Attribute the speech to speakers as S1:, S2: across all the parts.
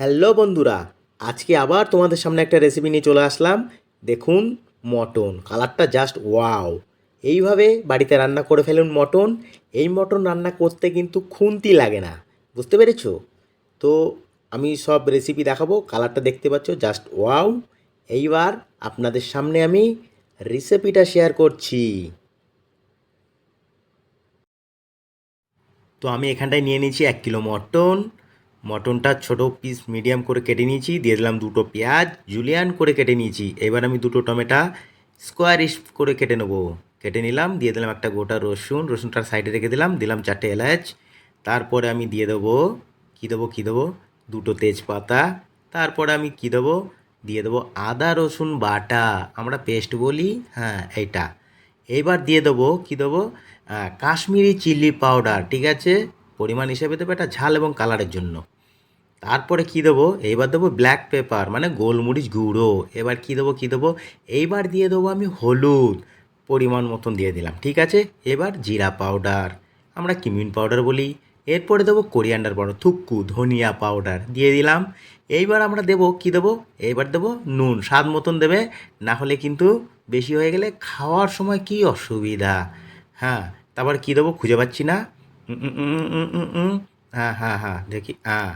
S1: Hello বন্ধুরা, আজকে আবার তোমাদের সামনে একটা রেসিপি নিয়ে চলে আসলাম। দেখুন, মটন কালারটা জাস্ট ওয়াও এইভাবে বাড়িতে রান্না করে ফেলুন মটন। এই মটন রান্না করতে কিন্তু খুন্তি লাগে না, বুঝতে পেরেছ? তো আমি সব রেসিপি দেখাবো কালারটা দেখতে পাচ্ছ জাস্ট ওয়াও এইবার আপনাদের সামনে আমি রেসিপিটা শেয়ার করছি। তো আমি এখানটায় নিয়ে নিয়েছি এক কিলো মটন। মটনটা ছোট পিস মিডিয়াম করে কেটে নিয়েছি, দিয়ে দিলাম দুটো পেঁয়াজ জুলিয়ান করে কেটে নিয়েছি। এবার আমি দুটো টমেটো স্কোয়ারিশ করে কেটে নেব। কেটে নিলাম, দিয়ে দিলাম একটা গোটা রসুন, রসুনটা সাইডে রেখে দিলাম দিলাম চারটে এলাচ। তারপরে আমি দিয়ে দেবো, কী দেবো কী দেবো? দুটো তেজপাতা। তারপরে আমি কী দেবো? দিয়ে দেবো আদা, রসুন, বাটা। আমরা পেস্ট বলি হ্যাঁ এইটা। এইবার দিয়ে দেবো, কী দেবো? কাশ্মীরি চিলি পাউডার ঠিক আছে? পরিমাণ হিসেবে দেবো এটা ঝাল এবং কালারের জন্য। তারপরে কী দেবো? এইবার দেবো ব্ল্যাক পেপার মানে গোলমরিচ গুঁড়ো। এবার কী দেবো কী দেবো? এইবার দিয়ে দেবো আমি হলুদ পরিমাণ মতন দিয়ে দিলাম, ঠিক আছে? এবার জিরা পাউডার আমরা কিমিন পাউডার বলি। এরপরে দেবো কোরিয়ান্ডার পাউডার থুক্কু, ধনিয়া পাউডার দিয়ে দিলাম। এইবার আমরা দেবো, কি দেবো? এইবার দেবো নুন, স্বাদ মতন দেবে। না হলে কিন্তু বেশি হয়ে গেলে খাওয়ার সময় কি অসুবিধা? হ্যাঁ তারপর কী দেবো খুঁজে পাচ্ছি না। হ্যাঁ হ্যাঁ হ্যাঁ দেখি হ্যাঁ।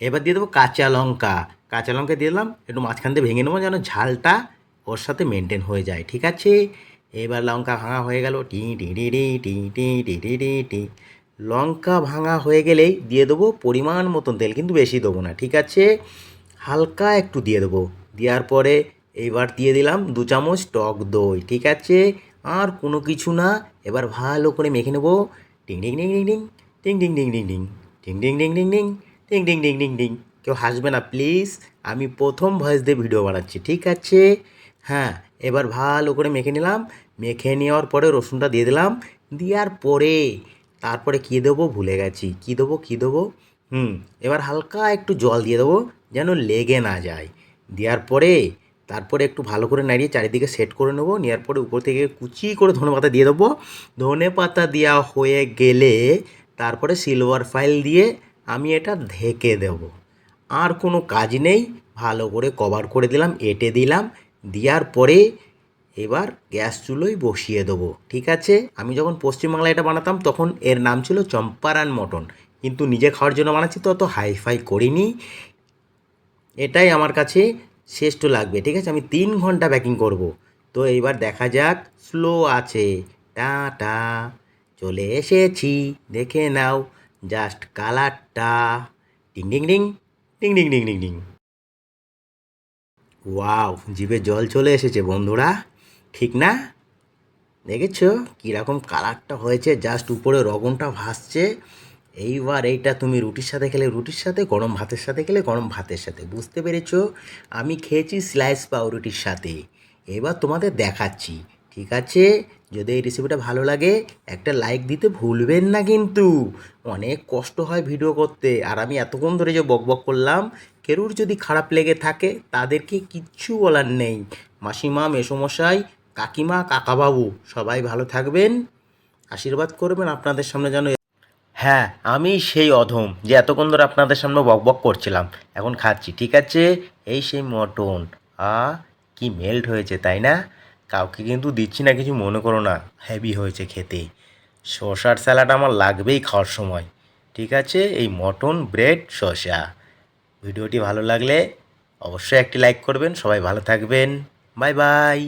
S1: এবার দিয়ে দেবো কাঁচা লঙ্কা। কাঁচা লঙ্কা দিয়ে দিলাম, একটু মাঝখান দিয়ে ভেঙে নেব যেন ঝালটা ওর সাথে মেনটেন হয়ে যায়, ঠিক আছে? এবার লঙ্কা ভাঙা হয়ে গেল, টি টি টি টি টি টি টি টি টি টি। লঙ্কা ভাঙা হয়ে গেলেই দিয়ে দেবো পরিমাণ মতন তেল, কিন্তু বেশি দেবো না, ঠিক আছে? হালকা একটু দিয়ে দেবো। দেওয়ার পরে এইবার দিয়ে দিলাম দু চামচ টক দই, ঠিক আছে? আর কোনো কিছু না, এবার ভালো করে মেখে নেব। টিং টিং ডিং টিং টিং। ডিং ডিং টিং ডিং টিং। টিং ডিং টিং টিং। টিং ডিং ডিং ডিং ডিং কেউ হাসবে না প্লিজ আমি প্রথম ভয়েস দিয়ে ভিডিও বানাচ্ছি, ঠিক আছে? হ্যাঁ এবার ভালো করে মেখে নিলাম। মেখে নেওয়ার পরে রসুনটা দিয়ে দিলাম। দেওয়ার পরে তারপরে কী দেবো? ভুলে গেছি। কী দেবো? কী দেবো? হুম, এবার হালকা একটু জল দিয়ে দেবো, যেন লেগে না যায়। দেওয়ার পরে তারপরে একটু ভালো করে নাড়িয়ে চারিদিকে সেট করে নেব। নেওয়ার পরে উপর থেকে কুচি করে ধনে পাতা দিয়ে দেবো। ধনে পাতা দেওয়া হয়ে গেলে তারপরে সিলভার ফাইল দিয়ে আমি এটা ঢেকে দেবো। আর কোনো কাজ নেই। ভালো করে কভার করে দিলাম, এঁটে দিলাম। দেওয়ার পরে এবার গ্যাস চুলোয় বসিয়ে দেবো, ঠিক আছে? আমি যখন পশ্চিমবাংলায় এটা বানাতাম, তখন এর নাম ছিল চম্পারান মটন। কিন্তু নিজে খাওয়ার জন্য বানাচ্ছি, তো অত হাই ফাই করিনি। এটাই আমার কাছে শ্রেষ্ঠ লাগবে, ঠিক আছে? আমি তিন ঘণ্টা ব্যাকিং করব। তো এইবার দেখা যাক স্লো আছে। টা টা চলে এসেছি। দেখে নাও। জাস্ট কালারটা ding ding ding ding ding ding ding ding wow জিভে জল চলে এসেছে বন্ধুরা। ঠিক না? দেখেছ? কীরকম কালারটা হয়েছে? জাস্ট উপরে রগনটা ভাসছে। এইবার এইটা তুমি রুটির সাথে খেলে, রুটির সাথে, গরম ভাতের সাথে খেলে, গরম ভাতের সাথে। বুঝতে পেরেছ? আমি খেয়েছি স্লাইস পাউরুটির সাথে। এবার তোমাদের দেখাচ্ছি। ঠিক আছে? যদি এই রেসিপিটা ভালো লাগে, একটা লাইক দিতে ভুলবেন না কিন্তু। অনেক কষ্ট হয় ভিডিও করতে। আর আমি এতক্ষণ ধরে যে বক বক করলাম, কেরুর যদি খারাপ লেগে থাকে, তাদেরকে কিচ্ছু বলার নেই। মাসিমা, মেসমশাই, কাকিমা, কাকাবাবু, সবাই ভালো থাকবেন। আশীর্বাদ করবেন আপনাদের সামনে যেন হ্যাঁ আমি সেই অধম, যে এতক্ষণ ধরে আপনাদের সামনে বক বক করছিলাম। এখন খাচ্ছি, ঠিক আছে? এই সেই মটন। আ, কি মেল্ট হয়েছে, তাই না? কাউকে কিন্তু দিচ্ছি না, কিছু মনে করো না। হেভি হয়েছে খেতে। শসার স্যালাড আমার লাগবেই খাওয়ার সময়। ঠিক আছে? এই মটন ব্রেড শসা। ভিডিওটি ভালো লাগলে অবশ্যই একটি লাইক করবেন। সবাই ভালো থাকবেন। Bye bye